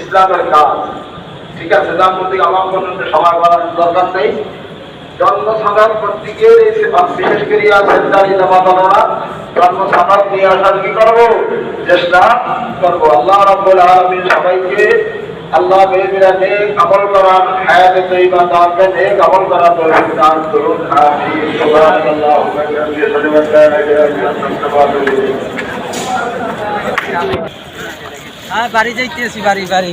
ইসলামের কাজ ঠিক আছে আমার পর্যন্ত সময় করার দরকার নেই জন্ম সনদ প্রত্যেকের এই বিশেষ করে আছেন দাঁড়িয়ে জমা করা জন্ম সনদ নিয়ে আসার কি করব? চেষ্টা করব। আল্লাহ রব্বুল আলমিন সবাইকে আল্লাহ বেবিরা নেক আমল করার হায়াতে তৈবা দানকে নেক আমল করার তৌফিক দান করুন। আমিন। সুবহানাল্লাহ। ওয়া বিহামদিহি হ্যাঁ বাড়ি যাইতেছি বাড়ি বাড়ি।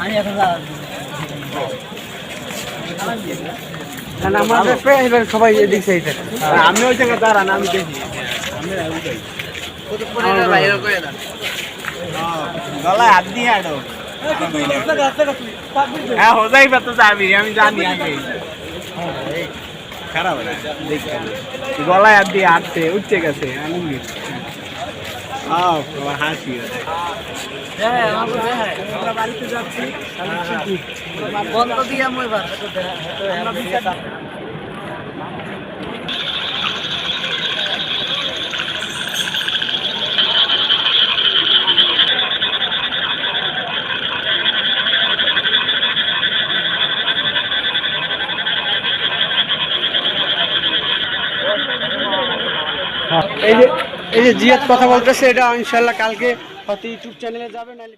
আমি এখন আমাদের এবার সবাই এদিক সাইড। আমি ওই জায়গায় দাঁড়ান আমি দেখি। গলায় হাত দিয়ে আডো হ্যাঁ হো যাইবে তো যাবি আমি জানি আগে। খারাপ গলায় হাত দিয়ে হাঁটছে উঠছে গেছে আনন্দ হাসি বন্ধ দিয়ে এই যে এই যে জিয়াদ কথা বলতেছে, এটা ইনশাল্লাহ কালকে হয়তো ইউটিউব চ্যানেলে যাবে, নাহলে